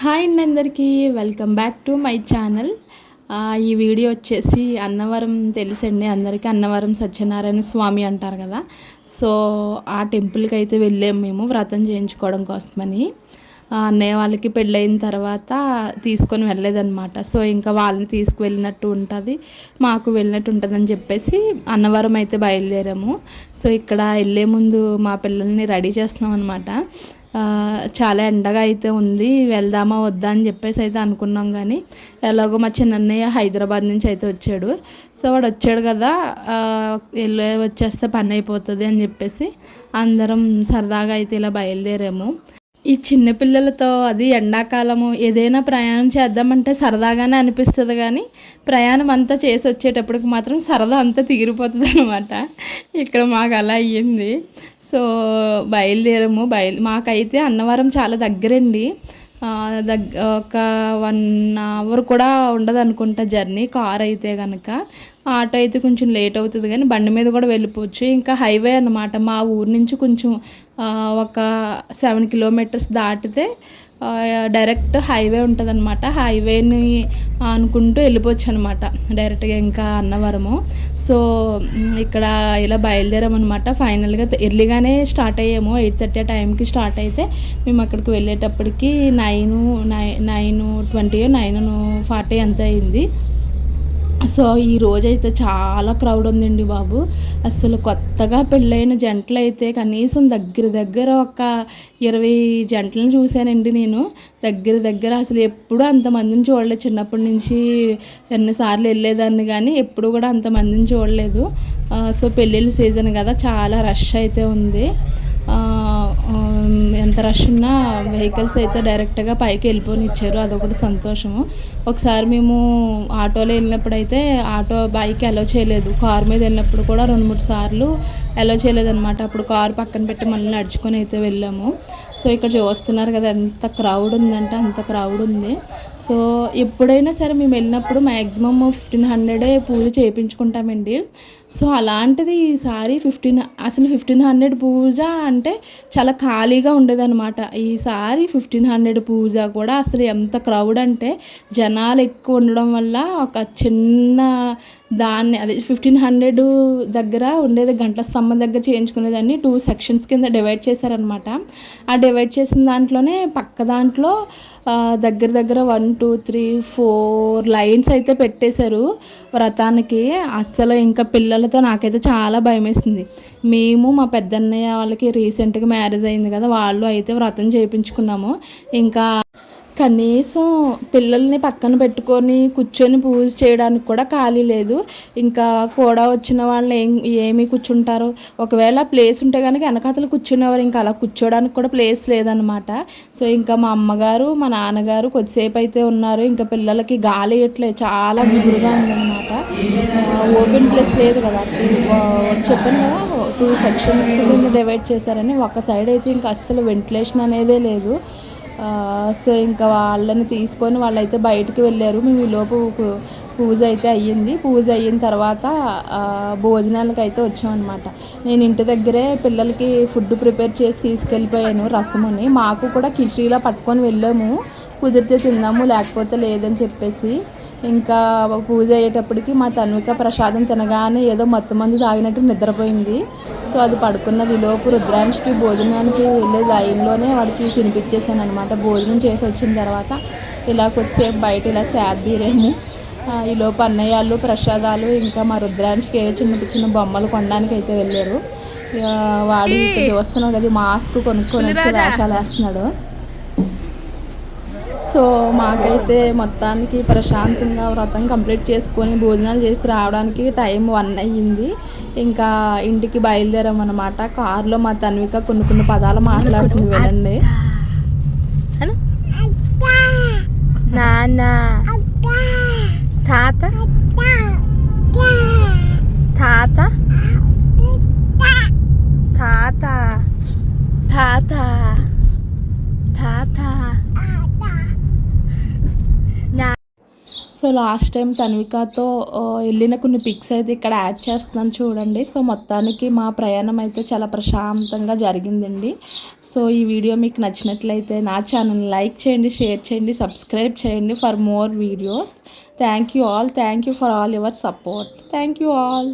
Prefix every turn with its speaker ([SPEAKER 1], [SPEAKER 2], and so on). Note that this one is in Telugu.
[SPEAKER 1] హాయ్ అండి అందరికీ. Welcome back to my channel. ఈ వీడియో వచ్చేసి అన్నవరం తెలుసండి. అందరికీ అన్నవరం సత్యనారాయణ స్వామి అంటారు కదా. సో ఆ టెంపుల్కి అయితే వెళ్ళాము మేము వ్రతం చేయించుకోవడం కోసమని. అన్నయ్య వాళ్ళకి పెళ్ళయిన తర్వాత తీసుకొని వెళ్ళలేదన్నమాట. సో ఇంకా వాళ్ళని తీసుకువెళ్ళినట్టు ఉంటుంది మాకు వెళ్ళినట్టు ఉంటుందని చెప్పేసి అన్నవరం అయితే బయలుదేరాము. సో ఇక్కడ వెళ్ళే ముందు మా పిల్లల్ని రెడీ చేస్తున్నాం అనమాట చాలా ఎండగా అయితే ఉంది వెళ్దామా వద్దా అని చెప్పేసి అయితే అనుకున్నాం కానీ ఎలాగో మా చిన్నన్నయ్య హైదరాబాద్ నుంచి అయితే వచ్చాడు. సో వాడు వచ్చాడు కదా వెళ్ళి వచ్చేస్తే పని అయిపోతుంది అని చెప్పేసి అందరం సరదాగా అయితే ఇలా బయలుదేరాము. ఈ చిన్నపిల్లలతో అది ఎండాకాలము ఏదైనా ప్రయాణం చేద్దామంటే సరదాగానే అనిపిస్తుంది కానీ ప్రయాణం అంతా చేసి వచ్చేటప్పటికి మాత్రం సరదా అంతా తీరిపోతుంది అనమాట ఇక్కడ మాకు అలా అయ్యింది. సో బయలుదేరము. బయలు మాకైతే అన్నవరం చాలా దగ్గరండి. ఆ, దగ్గ ఒక వన్ అవర్ కూడా ఉండదు అనుకుంటా జర్నీ కార్ అయితే కనుక ఆటో అయితే కొంచెం లేట్ అవుతుంది కానీ బండి మీద కూడా వెళ్ళిపోవచ్చు. ఇంకా హైవే అనమాట మా ఊరు నుంచి కొంచెం ఒక సెవెన్ కిలోమీటర్స్ దాటితే డైరెక్ట్ హైవే ఉంటుంది అనమాట హైవేని అనుకుంటూ వెళ్ళిపోవచ్చు అనమాట డైరెక్ట్గా ఇంకా అన్నవరము. సో ఇక్కడ ఇలా బయలుదేరామన్నమాట. ఫైనల్గా ఎర్లీగానే స్టార్ట్ అయ్యాము. ఎయిట్ థర్టీ ఆ టైంకి స్టార్ట్ అయితే మేము అక్కడికి వెళ్ళేటప్పటికి nine nine nine twenty nine forty అంత అయింది. సో ఈ రోజైతే చాలా క్రౌడ్ ఉందండి బాబు. అసలు కొత్తగా పెళ్ళైన జంటలు అయితే కనీసం దగ్గర దగ్గర ఒక ఇరవై జంటలను చూశానండి నేను. దగ్గర దగ్గర అసలు ఎప్పుడూ అంతమందిని చూడలేదు. చిన్నప్పటి నుంచి ఎన్నిసార్లు వెళ్ళేదాన్ని కానీ ఎప్పుడు కూడా అంతమందిని చూడలేదు. సో పెళ్ళిళ్ళ సీజన్ కదా చాలా రష్ అయితే ఉంది. ఎంత రష్ ఉన్నా వెహికల్స్ అయితే డైరెక్ట్గా పైకి వెళ్ళిపోని ఇచ్చారు అదొకటి సంతోషము. ఒకసారి మేము ఆటోలో వెళ్ళినప్పుడు అయితే ఆటో బైక్ అలో చేయలేదు. కార్ మీద వెళ్ళినప్పుడు కూడా రెండు మూడు సార్లు అలో చేయలేదన్నమాట. అప్పుడు కార్ పక్కన పెట్టి మళ్ళీ నడుచుకొని అయితే వెళ్ళాము. సో ఇక్కడ చూస్తున్నారు కదా ఎంత క్రౌడ్ ఉందంటే అంత క్రౌడ్ ఉంది. సో ఎప్పుడైనా సరే మేము వెళ్ళినప్పుడు మ్యాక్సిమమ్ ఫిఫ్టీన్ హండ్రెడే పూజ చేయించుకుంటామండి సో అలాంటిది ఈసారి ఫిఫ్టీన్ అసలు ఫిఫ్టీన్ హండ్రెడ్ పూజ అంటే చాలా ఖాళీగా ఉండేదన్నమాట. ఈసారి ఫిఫ్టీన్ హండ్రెడ్ పూజ కూడా అసలు ఎంత క్రౌడ్ అంటే జనాలు ఎక్కువ ఉండడం వల్ల ఒక చిన్న దాన్ని అదే ఫిఫ్టీన్ హండ్రెడ్ దగ్గర ఉండేది గంటల స్తంభం దగ్గర చేయించుకునేదాన్ని టూ సెక్షన్స్ కింద డివైడ్ చేశారనమాట ఆ డివైడ్ చేసిన దాంట్లోనే పక్క దాంట్లో దగ్గర దగ్గర one two three four lines అయితే పెట్టేశారు. వ్రతానికి అస్సలు ఇంకా పిల్లలతో నాకైతే చాలా భయం వేసింది మేము మా పెద్దన్నయ్య వాళ్ళకి రీసెంట్గా మ్యారేజ్ అయింది కదా వాళ్ళు అయితే వ్రతం చేయించుకున్నాము. ఇంకా కనీసం పిల్లల్ని పక్కన పెట్టుకొని కూర్చొని పూజ చేయడానికి కూడా ఖాళీ లేదు. ఇంకా కూడా వచ్చిన వాళ్ళు ఏం ఏమి కూర్చుంటారు? ఒకవేళ ప్లేస్ ఉంటే కనుక వెనకాతలు కూర్చునేవారు ఇంకా అలా కూర్చోడానికి కూడా ప్లేస్ లేదనమాట సో ఇంకా మా అమ్మగారు మా నాన్నగారు కొద్దిసేపు అయితే ఉన్నారు. ఇంకా పిల్లలకి గాలి ఇట్లే చాలా గుబురుగా ఉందన్నమాట. ఓపెన్ ప్లేస్ లేదు కదా. చెప్పాను కదా టూ సెక్షన్స్ డివైడ్ చేశారని. ఒక సైడ్ అయితే ఇంకా అస్సలు వెంటిలేషన్ అనేదే లేదు. సో ఇంకా వాళ్ళని తీసుకొని వాళ్ళైతే బయటికి వెళ్ళారు. మేము ఈలోపు పూజ అయితే అయ్యింది. పూజ అయిన తర్వాత భోజనాలకు అయితే వచ్చామన్నమాట. నేను ఇంటి దగ్గరే పిల్లలకి ఫుడ్ ప్రిపేర్ చేసి తీసుకెళ్ళిపోయాను రసముని. మాకు కూడా కిచడీలా పట్టుకొని వెళ్ళాము. కుదిరితే తిందాము లేకపోతే లేదని చెప్పేసి. ఇంకా పూజ అయ్యేటప్పటికి మా తన్విక ప్రసాదం తినగానే ఏదో మత్తు మందు తాగినట్టు నిద్రపోయింది. సో అది పడుకున్నది. లోపు రుద్రాంష్కి భోజనానికి వెళ్ళే లైన్లోనే వాడికి తినిపించేసాను అనమాట భోజనం చేసి వచ్చిన తర్వాత ఇలా కొద్దిసేపు బయట ఇలా సేద్దీరేము ఈ లోపు అన్నయ్యాలు ప్రసాదాలు ఇంకా మా రుద్రాంష్కి ఏ చిన్న చిన్న బొమ్మలు కొనడానికి అయితే వెళ్ళారు వాడు ఇక్కడ చూస్తున్నావు కదా మాస్క్ కొనుక్కొని వచ్చి వేషాలు వేస్తున్నాడు. సో మాకైతే మొత్తానికి ప్రశాంతంగా వ్రతం కంప్లీట్ చేసుకొని భోజనాలు చేసి రావడానికి టైం వన్ అయ్యింది. ఇంకా ఇంటికి బయలుదేరామన్నమాట. కారులో మా తన్విక కొన్ని కొన్ని పదాలు మాట్లాడుతుంది వినండి. సో లాస్ట్ టైం తన్వికతో వెళ్ళిన కొన్ని పిక్స్ అయితే ఇక్కడ యాడ్ చేస్తున్నాను చూడండి. సో మొత్తానికి మా ప్రయాణం అయితే చాలా ప్రశాంతంగా జరిగిందండి. సో ఈ వీడియో మీకు నచ్చినట్లయితే నా ఛానల్ లైక్ చేయండి షేర్ చేయండి సబ్స్క్రైబ్ చేయండి for more videos thank you all thank you for all your support thank you all